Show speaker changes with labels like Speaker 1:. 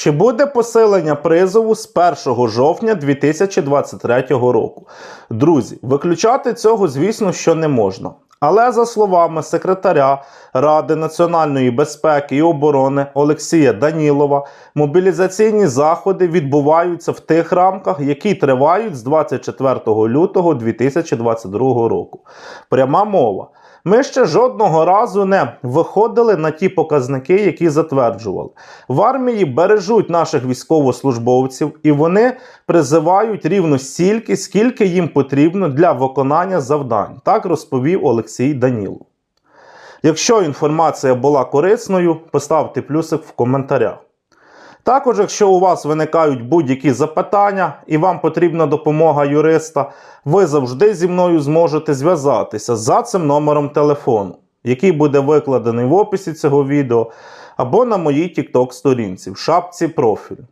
Speaker 1: Чи буде посилення призову з 1 жовтня 2023 року? Друзі, виключати цього, звісно, що не можна. Але за словами секретаря Ради національної безпеки і оборони Олексія Данілова, мобілізаційні заходи відбуваються в тих рамках, які тривають з 24 лютого 2022 року. Пряма мова. Ми ще жодного разу не виходили на ті показники, які затверджували. В армії бережуть наших військовослужбовців і вони призивають рівно стільки, скільки їм потрібно для виконання завдань. Так розповів Олексій Данілов. Якщо інформація була корисною, поставте плюсик в коментарях. Також, якщо у вас виникають будь-які запитання і вам потрібна допомога юриста, ви завжди зі мною зможете зв'язатися за цим номером телефону, який буде викладений в описі цього відео, або на моїй TikTok сторінці в шапці профілю.